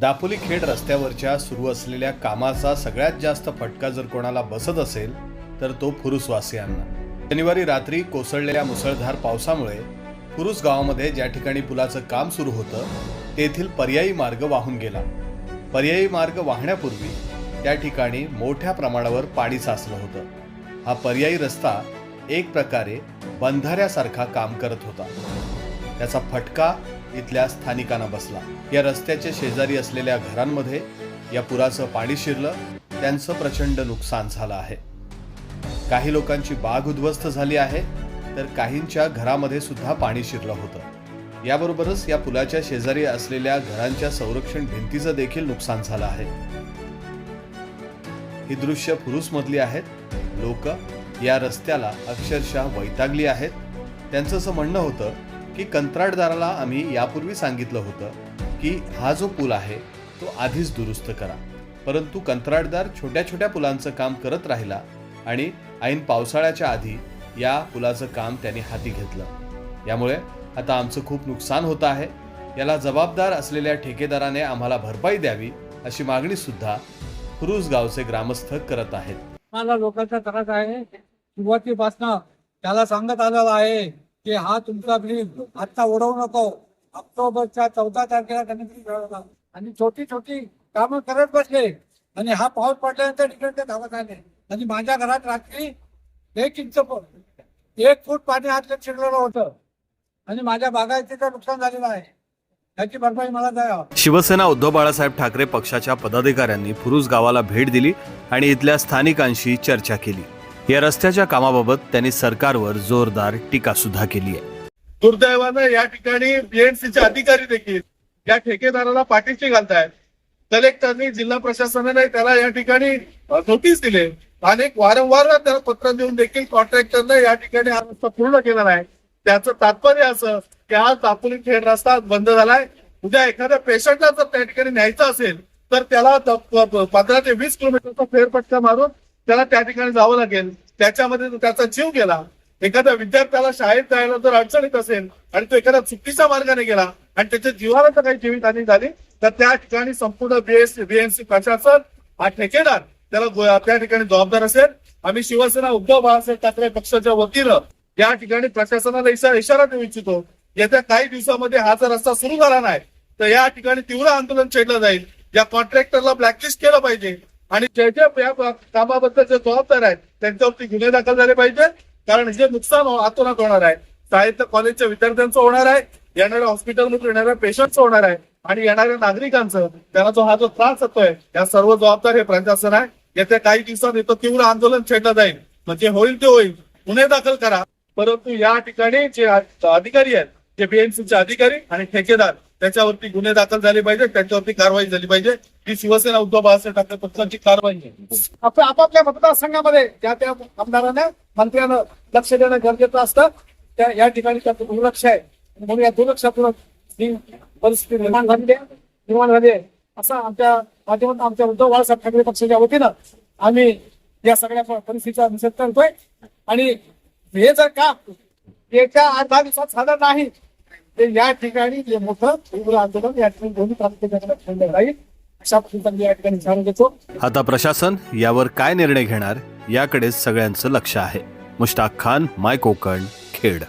दापोली खेड रस्त्यावरच्या सुरू असलेल्या कामाचा सगळ्यात जास्त फटका जर कोणाला बसत असेल तर तो फुरुसवासियांना शनिवारी रात्री कोसळलेल्या मुसळधार पावसामुळे फुरुस गावामध्ये ज्या ठिकाणी पुलाचं काम सुरू होतं तेथील पर्यायी मार्ग वाहून गेला. पर्यायी मार्ग वाहण्यापूर्वी त्या ठिकाणी मोठ्या प्रमाणावर पाणी साचलं होतं. हा पर्यायी रस्ता एक प्रकारे बंधाऱ्यासारखा काम करत होता. त्याचा फटका इथल्या स्थानिकांना बसला. या रस्त्याच्या शेजारी असलेल्या घरांमध्ये या पुराचं पाणी शिरलं. त्यांचं प्रचंड नुकसान झालं आहे. काही लोकांची बाग उद्ध्वस्त झाली आहे तर काहींच्या घरामध्ये सुद्धा पाणी शिरलं होतं. याबरोबरच या पुलाच्या शेजारी असलेल्या घरांच्या संरक्षण भिंतीचं देखील नुकसान झालं आहे. ही दृश्य फुरुसमधली आहेत. लोक या रस्त्याला अक्षरशः वैतागली आहेत. त्यांचं असं म्हणणं होतं की कंत्राटदाराला आम्ही यापूर्वी सांगितलं होतं की हा जो पूल आहे तो आधीच दुरुस्त करा. परंतु कंत्राटदार छोट्या छोट्या पुलांचं काम करत राहिला आणि ऐन पावसाळ्याच्या आधी या पुलाचं काम त्यांनी हाती घेतलं. यामुळे आता आमचं खूप नुकसान होत आहे. याला जबाबदार असलेल्या ठेकेदाराने आम्हाला भरपाई द्यावी अशी मागणी सुद्धा क्रुज गावचे ग्रामस्थ करत आहेत. मला लोकांचा त्रास आहे. सुरुवातीपासून त्याला सांगत आलेला आहे. की हा तुमचा बिल आता उडवू नको. ऑक्टोबरच्या चौदा तारखेला त्यांनी ब्रिज उडवला आणि छोटी छोटी कामं करत बसले. आणि हा पाऊस पडल्यानंतर तिकडे ते धावत आले. आणि माझ्या घरात रात्री एक इंच एक फूट पाणी आतलं शिरलेलं होतं. आणि माझ्या बागायतीचं नुकसान झालेलं आहे. त्याची भरपाई मला द्या. शिवसेना उद्धव बाळासाहेब ठाकरे पक्षाच्या पदाधिकाऱ्यांनी फुरुस गावाला भेट दिली आणि इथल्या स्थानिकांशी चर्चा केली. या रस्त्याच्या कामाबाबत त्यांनी सरकारवर जोरदार टीका सुद्धा केली आहे. दुर्दैवानं या ठिकाणी बीएनसीचे अधिकारी देखील या ठेकेदाराला पाठीशी घालतायत. कलेक्टरनी जिल्हा प्रशासनाने त्याला या ठिकाणी नोटीस दिले. अनेक वारंवार त्याला पत्र देऊन देखील कॉन्ट्रॅक्टरने या ठिकाणी हा रस्ता पूर्ण केला नाही. त्याचं तात्पर्य असं की आज दापोली खेड रस्ता बंद झालाय. उद्या एखाद्या पेशंटला जर त्या ठिकाणी न्यायचं असेल तर त्याला पंधरा ते वीस किलोमीटरचा फेरपट्टा मारून त्याला त्या ठिकाणी जावं लागेल. त्याच्यामध्ये तो त्याचा जीव गेला. एखाद्या विद्यार्थ्याला शाळेत जायला जर अडचणीत असेल आणि तो एखाद्या चुकीच्या मार्गाने गेला आणि त्याच्या जीवाला जर काही जीवितहानी झाली तर त्या ठिकाणी संपूर्ण बीएससी बीएनसी प्रशासन हा ठेकेदार त्याला त्या ठिकाणी जबाबदार असेल. आम्ही शिवसेना उद्धव बाळासाहेब ठाकरे पक्षाच्या वतीनं या ठिकाणी प्रशासनाला इशारा इशारा देऊ इच्छितो. येत्या काही दिवसामध्ये हा जर रस्ता सुरू झाला नाही तर या ठिकाणी तीव्र आंदोलन छेडलं जाईल. या कॉन्ट्रॅक्टरला ब्लॅकलिस्ट केलं पाहिजे. आणि जे जे या कामाबद्दल जे जबाबदार आहेत त्यांच्यावरती गुन्हे दाखल झाले पाहिजे. कारण जे नुकसान हो- होणार आहे. साहित्य कॉलेजच्या विद्यार्थ्यांचं होणार आहे. येणाऱ्या हॉस्पिटलमधून येणाऱ्या पेशंटचं होणार आहे. आणि येणाऱ्या नागरिकांचं त्यांना जो हा जो त्रास होतोय या सर्व जबाबदार हे प्रशासन आहे. येत्या काही दिवसात इथं तीव्र आंदोलन छेडलं जाईल. म्हणजे होईल ते होईल. गुन्हे दाखल करा. परंतु या ठिकाणी जे अधिकारी आहेत जे बीएमसीचे अधिकारी आणि ठेकेदार त्याच्यावरती गुन्हे दाखल झाले पाहिजे त्यांच्यावरती कारवाई झाली पाहिजे. ही शिवसेना उद्धव बाळासाहेब ठाकरे पक्षाची कारवाई आहे. आपापल्या मतदारसंघामध्ये त्या त्या आमदारांना मंत्र्यानं लक्ष देणं गरजेचं असतं. त्या या ठिकाणी त्याचं दुर्लक्ष आहे. म्हणून या दुर्लक्षातून ही परिस्थिती निर्माण झाली आहे. निर्माण झाली आहे. असं आमच्या माध्यमातून आमच्या उद्धव बाळासाहेब ठाकरे पक्षाच्या वतीनं आम्ही या सगळ्या परिस्थितीचा निषेध करतोय. आणि हे जर का एका आठ दहा दिवसात झालं नाही ते या ठिकाणी जे मोठं तीव्र आंदोलन या ठिकाणी दोन्ही तालुक्याच्या ठेवलं जाईल अशा पद्धतीने या ठिकाणी विचारून घेतो आता प्रशासन यावर काय निर्णय घेणार याकडे सगळ्यांचं लक्ष आहे. मुश्ताक खान माय कोकण खेड.